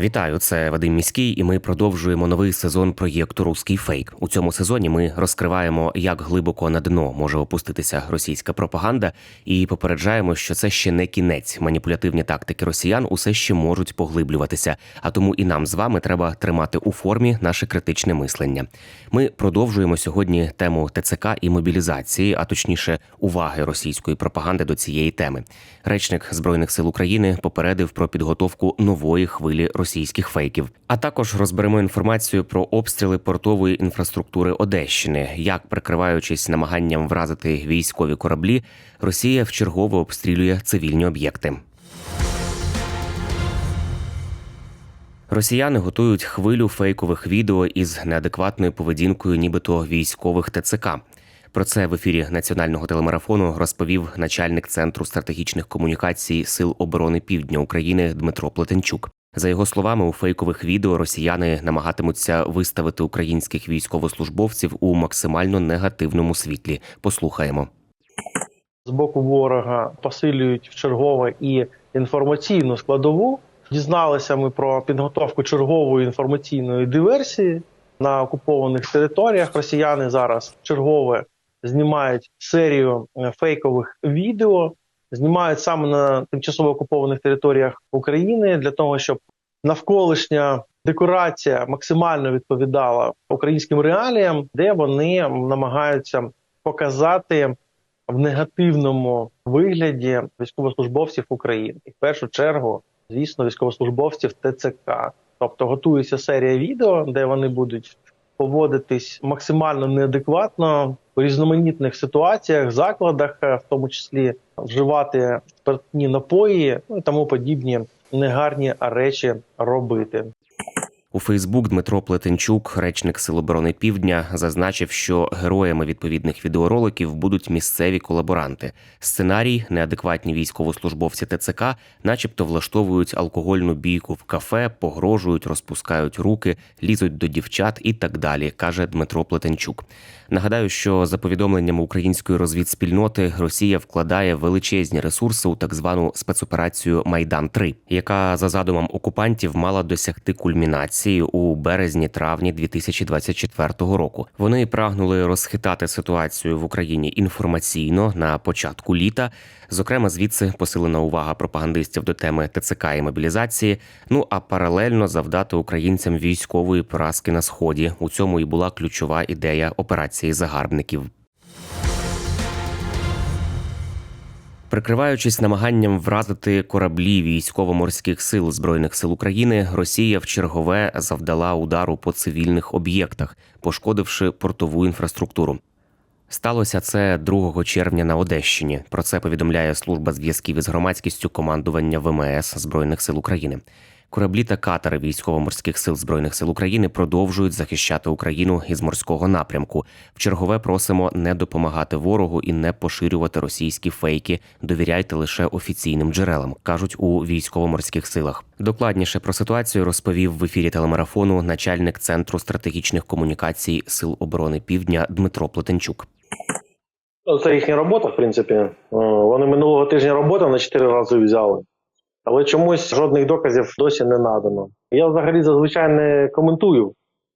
Вітаю, це Вадим Міський, і ми продовжуємо новий сезон проєкту Руський фейк. У цьому сезоні ми розкриваємо, як глибоко на дно може опуститися російська пропаганда, і попереджаємо, що це ще не кінець. Маніпулятивні тактики росіян усе ще можуть поглиблюватися. А тому і нам з вами треба тримати у формі наше критичне мислення. Ми продовжуємо сьогодні тему ТЦК і мобілізації, а точніше, уваги російської пропаганди до цієї теми. Речник збройних сил України попередив про підготовку нової хвилі російських фейків. А також розберемо інформацію про обстріли портової інфраструктури Одещини, як прикриваючись намаганням вразити військові кораблі, Росія вчергово обстрілює цивільні об'єкти. Росіяни готують хвилю фейкових відео із неадекватною поведінкою, нібито військових ТЦК. Про це в ефірі національного телемарафону розповів начальник центру стратегічних комунікацій Сил оборони Півдня України Дмитро Плетенчук. За його словами, у фейкових відео росіяни намагатимуться виставити українських військовослужбовців у максимально негативному світлі. Послухаємо. з боку ворога посилюють чергове і інформаційну складову. Дізналися ми про підготовку чергової інформаційної диверсії на окупованих територіях. Росіяни зараз чергове знімають серію е, фейкових відео, знімають саме на тимчасово окупованих територіях України для того, щоб навколишня декорація максимально відповідала українським реаліям, де вони намагаються показати в негативному вигляді військовослужбовців України, і в першу чергу, звісно, військовослужбовців ТЦК. Тобто готується серія відео, де вони будуть поводитись максимально неадекватно в різноманітних ситуаціях, закладах, е, в тому числі вживати спиртні напої ну і тому подібні негарні речі робити. У Фейсбук Дмитро Плетенчук, речник Сил оборони Півдня, зазначив, що героями відповідних відеороликів будуть місцеві колаборанти. Сценарій неадекватні військовослужбовці ТЦК, начебто, влаштовують алкогольну бійку в кафе, погрожують, розпускають руки, лізуть до дівчат і так далі, каже Дмитро Плетенчук. Нагадаю, що за повідомленнями української розвідспільноти Росія вкладає величезні ресурси у так звану спецоперацію Майдан 3 яка за задумом окупантів мала досягти кульмінації у березні-травні 2024 року. Вони прагнули розхитати ситуацію в Україні інформаційно на початку літа. Зокрема, звідси посилена увага пропагандистів до теми ТЦК і мобілізації. Ну а паралельно завдати українцям військової поразки на сході. У цьому і була ключова ідея операції загарбників. Прикриваючись намаганням вразити кораблі військово-морських сил збройних сил України, Росія в чергове завдала удару по цивільних об'єктах, пошкодивши портову інфраструктуру. Сталося це 2 червня на Одещині. Про це повідомляє служба зв'язків із громадськістю командування ВМС Збройних сил України. Кораблі та катери військово-морських сил збройних сил України продовжують захищати Україну із морського напрямку. В чергове просимо не допомагати ворогу і не поширювати російські фейки. Довіряйте лише офіційним джерелам, кажуть у військово-морських силах. Докладніше про ситуацію розповів в ефірі телемарафону начальник центру стратегічних комунікацій Сил оборони Півдня Дмитро Плетенчук. Ну, Це їхня робота, в принципі. Е, Вони минулого тижня роботу на 4 рази взяли, але чомусь жодних доказів досі не надано. Я взагалі зазвичай не коментую.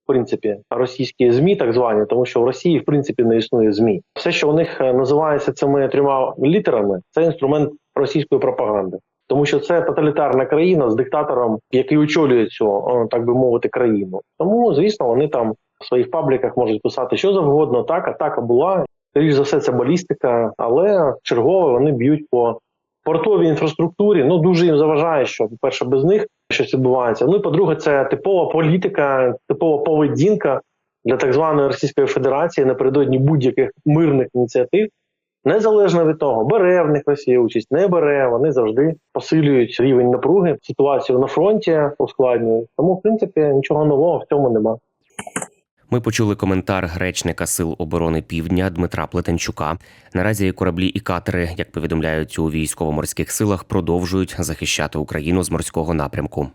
В принципі, російські змі, так звані, тому що в Росії в принципі не існує змі. Все, що у них е, називається цими трьома літерами, це інструмент російської пропаганди, тому що це тоталітарна країна з диктатором, який очолює цю, е, так би мовити, країну. Тому, звісно, вони там в своїх пабліках можуть писати що завгодно. Так, атака була. Скоріше за все, це балістика, але чергово вони б'ють по портовій інфраструктурі. Ну дуже їм заважає, що по-перше, без них щось відбувається. Ну і по-друге, це типова політика, типова поведінка для так званої Російської Федерації напередодні будь-яких мирних ініціатив. Незалежно від того, бере в них Росія участь, не бере, вони завжди посилюють рівень напруги, ситуацію на фронті ускладнюють. Тому, в принципі, нічого нового в цьому нема. Ми почули коментар речника Сил оборони Півдня Дмитра Плетенчука. Наразі кораблі і катери, як повідомляють у військово-морських силах, продовжують захищати Україну з морського напрямку.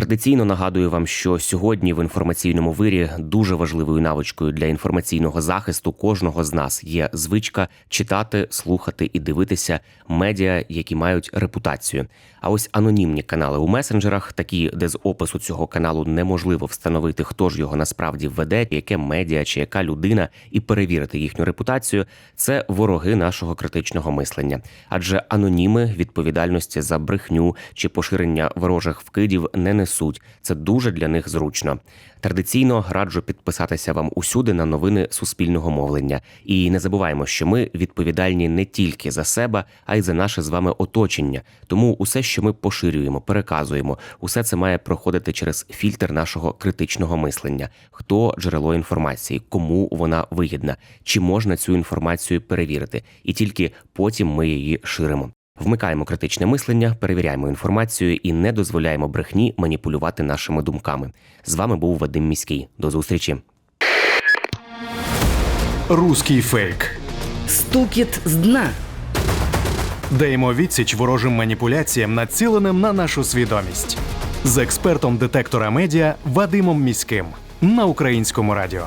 Традиційно нагадую вам, що сьогодні в інформаційному вирі дуже важливою навичкою для інформаційного захисту кожного з нас є звичка читати, слухати і дивитися медіа, які мають репутацію. А ось анонімні канали у месенджерах, такі, де з опису цього каналу неможливо встановити, хто ж його насправді веде, яке медіа чи яка людина, і перевірити їхню репутацію, це вороги нашого критичного мислення. Адже аноніми відповідальності за брехню чи поширення ворожих вкидів не несуть. Це дуже для них зручно. Традиційно раджу підписатися вам усюди на новини суспільного мовлення. І не забуваємо, що ми відповідальні не тільки за себе, а й за наше з вами оточення. Тому усе, що ми поширюємо, переказуємо, усе це має проходити через фільтр нашого критичного мислення. Хто джерело інформації, кому вона вигідна, чи можна цю інформацію перевірити, і тільки потім ми її ширимо. Вмикаємо критичне мислення, перевіряємо інформацію і не дозволяємо брехні маніпулювати нашими думками. З вами був Вадим Міський. До зустрічі. Руський фейк. Стукіт з дна. Даємо відсіч ворожим маніпуляціям, націленим на нашу свідомість. З експертом детектора медіа Вадимом Міським на українському радіо.